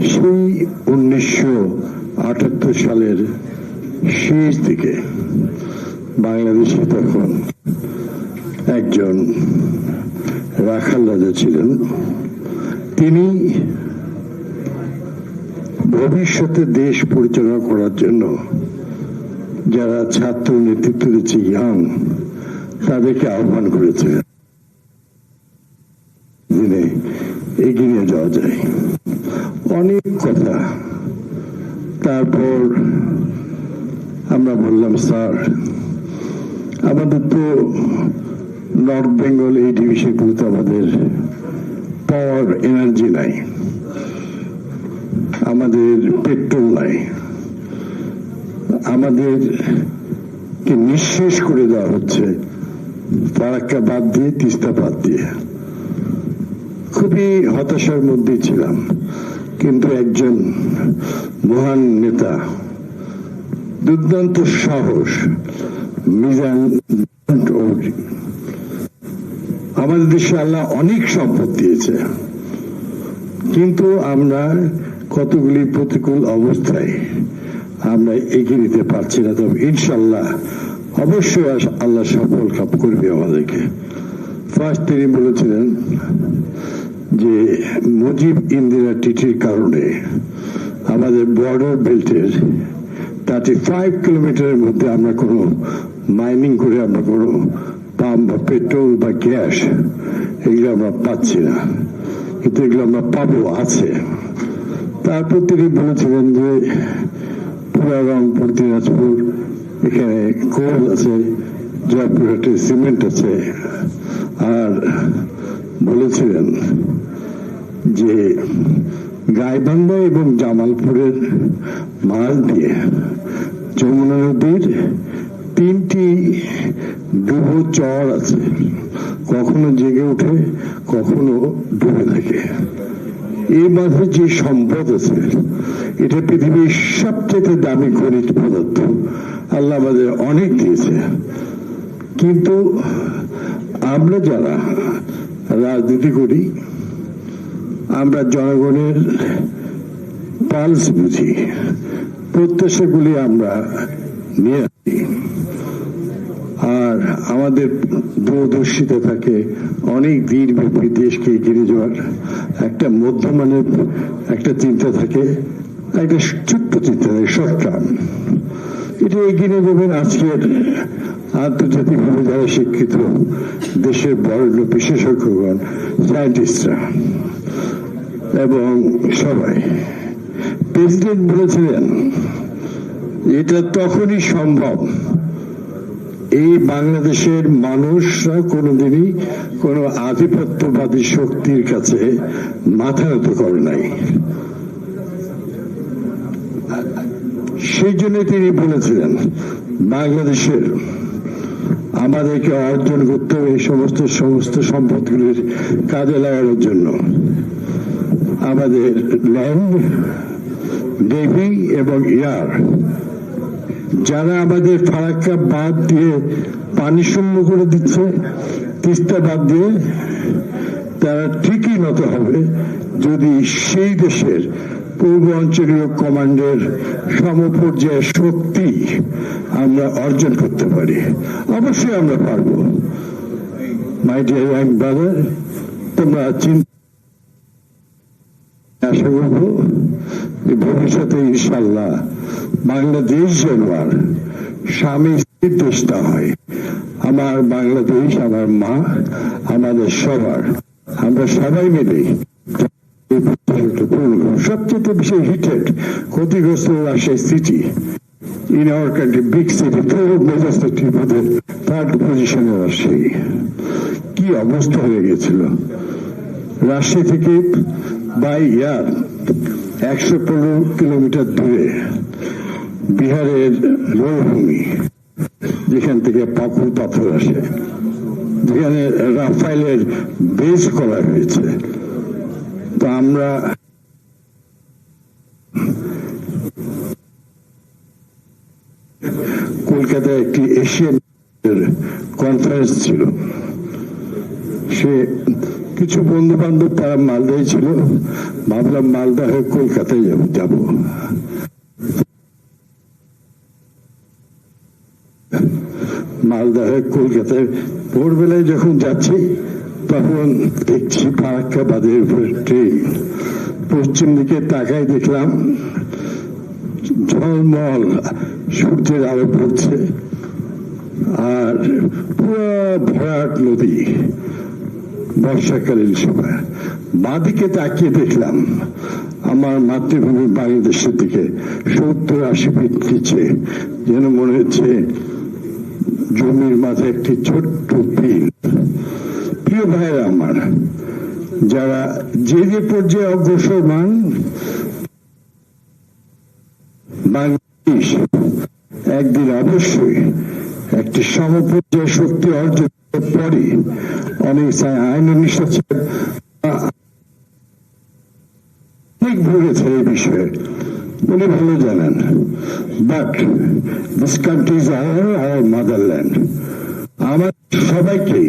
সেই উনিশশো আটাত্তর সালের শেষ দিকে বাংলাদেশে তখন একজন রাখাল রাজা ছিলেন। তিনি ভবিষ্যতে দেশ পরিচালনা করার জন্য যারা ছাত্র নেতৃত্ব দিচ্ছে ইয়াং, তাদেরকে আহ্বান দিনে এগিয়ে যাওয়া যায়। অনেক কথা। তারপর আমরা বললাম, স্যার, আমাদের তো নর্থ বেঙ্গল এই ডিভিশনগুলোতে আমাদের পাওয়ার এনার্জি নাই, আমাদের পেট্রোল নাই। আমাদের কে নিঃশেষ করে দেওয়া হচ্ছে। ফারাক্কা বাদ দিয়ে, তিস্তা বাদ দিয়ে। খুবই হতাশার মধ্যে ছিলাম। কিন্তু একজন মহান নেতা, দুর্দান্ত সাহস, মিজান আমাদের দেশে আল্লাহ অনেক সম্পদ দিয়েছে, কিন্তু আমরা কতগুলি প্রতিকূল অবস্থায় আমরা এগিয়ে নিতে পারছি না, তবে ইনশাল্লাহ অবশ্যই আল্লাহ সফল কাপ করবে আমাদেরকে। ফার্স্ট তিনি বলেছিলেন যে মুজিব ইন্দিরা টিটির কারণে আমাদের বর্ডার বেল্টের থার্টি ফাইভ কিলোমিটারের মধ্যে আমরা কোনো মাইনিং করে আমরা কোনো পাম্প বা পেট্রোল বা গ্যাস এগুলো আমরা পাচ্ছি না। কিন্তু এগুলো আমরা পাবো, আছে। তারপর তিনি বলেছিলেন যে পুরা রংপুর দিনাজপুর, এখানে কোল আছে, জয়পুরহাটে সিমেন্ট আছে। আর বলেছিলেন যে গাইবান্ধা এবং জামালপুরের মাল দিয়ে যমুনা নদীর তিনটি ডুবো চর আছে। কখনো জেগে ওঠে, কখনো ডুবে থাকে। এই মাঝে যে সম্পদ আছে, এটা পৃথিবীর সবচেয়ে দামি খনিজ পদার্থ। আল্লাহ আমাদের অনেক দিয়েছে। কিন্তু আমরা যারা রাজনীতি করি, আমরা জনগণের পালস বুঝি, প্রত্যাশাগুলি আমরা নিয়ে আসি। আর আমাদের দূরদর্শিতা থাকে, অনেক দিন ব্যাপী দেশকে এগিয়ে যাওয়ার। একটা মধ্যমানের একটা চিন্তা থাকে, একটা ছোট্ট চিন্তা থাকে টার্ম এটা এগিয়ে নিয়ে যাবেন। আজকের আন্তর্জাতিকভাবে যারা শিক্ষিত দেশের বড় বিশেষজ্ঞগণ সায়েন্টিস্টরা এবং সবাই প্রেসিডেন্ট বলেছিলেন, এটা তখনই সম্ভব, এই বাংলাদেশের মানুষরা কোনোদিনই কোনো আধিপত্যবাদী শক্তির কাছে মাথা নত করে নাই। সেই জন্য তিনি বলেছিলেন, বাংলাদেশের আমাদেরকে অর্জন করতে হবে এই সমস্ত সমস্ত সম্পদগুলির কাজে লাগানোর জন্য। আমাদের ল্যান্ড নেভি এবং এয়ার যারা আমাদের ফারাক্কা বাদ দিয়ে পানি শূন্য করে দিচ্ছে, তিস্তা বাদ দিয়ে, তারা ঠিকই নত হবে যদি সেই দেশের পূর্ব অঞ্চলীয় কমান্ডের সমপর্যায়ের শক্তি আমরা অর্জন করতে পারি, অবশ্যই আমরা পারব। মাই ডিয়ার ইয়াং ব্রাদার তোমরা চিন্তা আশা করব ভবিষ্যতে ইনশাল্লাহ বাংলাদেশ যেন আর স্বামী স্ত্রীর দেশ না হয়। আমার বাংলাদেশ, আমার মা, আমাদের সবার, আমরা সবাই মিলে সবচেয়ে বেশি হিটেড ক্ষতিগ্রস্ত Rajshahi city in our country big city four major সিটির মধ্যে থার্ড পজিশনে রাজশাহী। কি অবস্থা হয়ে গেছিল? রাজশাহী থেকে বাই ইয়ার একশো পনেরো কিলোমিটার দূরে বিহারের মরুভূমি, যেখান থেকে পাকুর পাথর আসে। যেখানে রাফাইলের বেজ করা হয়েছে। তো আমরা কলকাতায় একটি এশিয়ান কনফারেন্স ছিল। সে কিছু বন্ধু বান্ধব তারা মালদায় ছিল। ভাবলাম মালদা হয়ে কলকাতায় যাব যাব। মালদা হয়ে কলকাতায় ভোরবেলায় যখন যাচ্ছি তখন দেখছি ফারাক্কা বাদের উপরে ট্রেন পশ্চিম দিকে তাকাই দেখলাম, ঝলমল, সূর্যের আলো পড়ছে, আর পুরো ভরাট নদী বর্ষাকালীন সময়। বাঁদিকে তাকিয়ে দেখলাম, আমার মাতৃভূমি বাংলাদেশের দিকে সত্তর আশি ফিট নিচে, যেন মনে হচ্ছে জমির মাথায় একটি ছোট্ট বিল প্রিয় ভাইরা আমার যারা যে যে পর্যায়ে অগ্রসরমান বাংলাদেশ একদিন অবশ্যই একটি সমপর্যায় শক্তি অর্জন পরে অনেক আইন নিশ্চয় অনেক ভুলেছে এই বিষয়ে। উনি ভালো জানেন। But this country is our our motherland আমার সবাইকে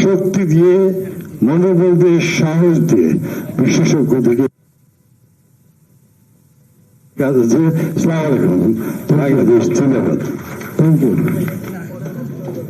শক্তি দিয়ে মনোবল দিয়ে সাহস দিয়ে বিশেষজ্ঞদেরকে কাজ আছে ধন্যবাদ। Thank you